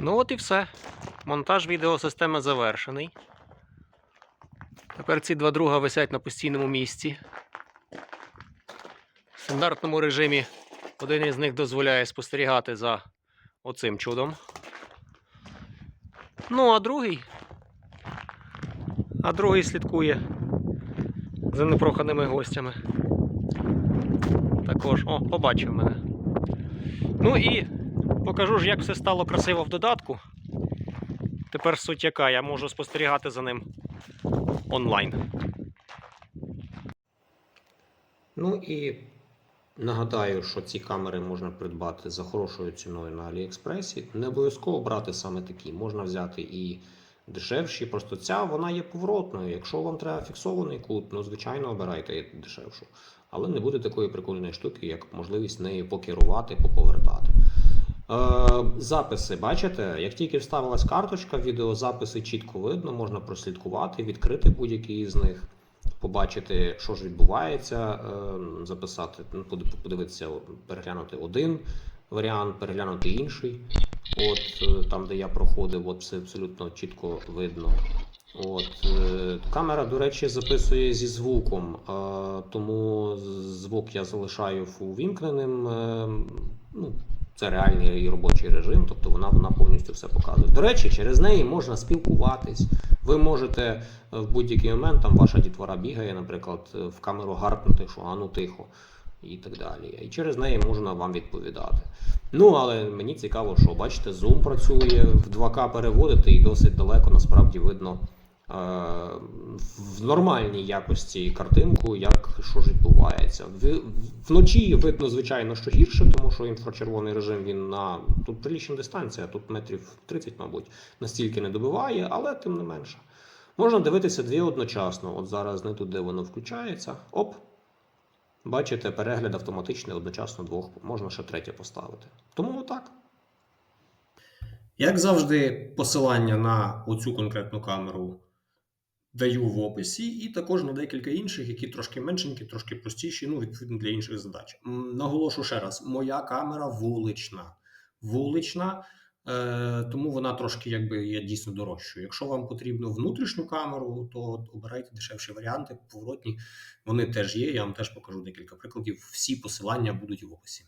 Ну от і все. Монтаж відеосистеми завершений. Тепер ці два друга висять на постійному місці. В стандартному режимі один із них дозволяє спостерігати за оцим чудом. Ну, а другий. А другий слідкує за непроханими гостями. Також, о, побачив мене. Ну і покажу ж, як все стало красиво в додатку. Тепер суть яка, я можу спостерігати за ним онлайн. Ну і нагадаю, що ці камери можна придбати за хорошою ціною на Аліекспресі. Не обов'язково брати саме такі, можна взяти і дешевші. Просто ця вона є поворотною. Якщо вам треба фіксований кут, ну звичайно обирайте дешевшу. Але не буде такої прикольної штуки, як можливість нею покерувати, поповертати. Е, записи, бачите, як тільки вставилась карточка, відеозаписи чітко видно, можна прослідкувати, відкрити будь-який із них, побачити, що ж відбувається, е, записати, ну, подивитися, переглянути один варіант, переглянути інший. От е, там, де я проходив, от все абсолютно чітко видно. От, камера, до речі, записує зі звуком, тому звук я залишаю увімкненим. Ну, це реальний і робочий режим, тобто вона, вона повністю все показує. До речі, через неї можна спілкуватись. Ви можете е, в будь-який момент, там ваша дітвора бігає, наприклад, е, в камеру гаркнути, що ану тихо, і так далі. І через неї можна вам відповідати. Ну, але мені цікаво, що бачите, Zoom працює, в 2К переводити і досить далеко насправді видно в нормальній якості картинку, як що ж відбувається. Вночі видно, звичайно, що гірше, тому що інфрачервоний режим він на тут прилічна дистанція, тут метрів 30, мабуть, настільки не добиває, але тим не менше. Можна дивитися дві одночасно. От зараз не туди воно включається. Оп. Бачите, перегляд автоматичний одночасно двох. Можна ще третє поставити. Тому отак. Як завжди, посилання на оцю конкретну камеру даю в описі, і також на декілька інших, які трошки меншенькі, трошки простіші, ну, відповідно для інших задач. Наголошу ще раз: моя камера вулична. Вулична, е, тому вона трошки якби є дійсно дорожчою. Якщо вам потрібно внутрішню камеру, то обирайте дешевші варіанти, поворотні. Вони теж є. Я вам теж покажу декілька прикладів. Всі посилання будуть в описі.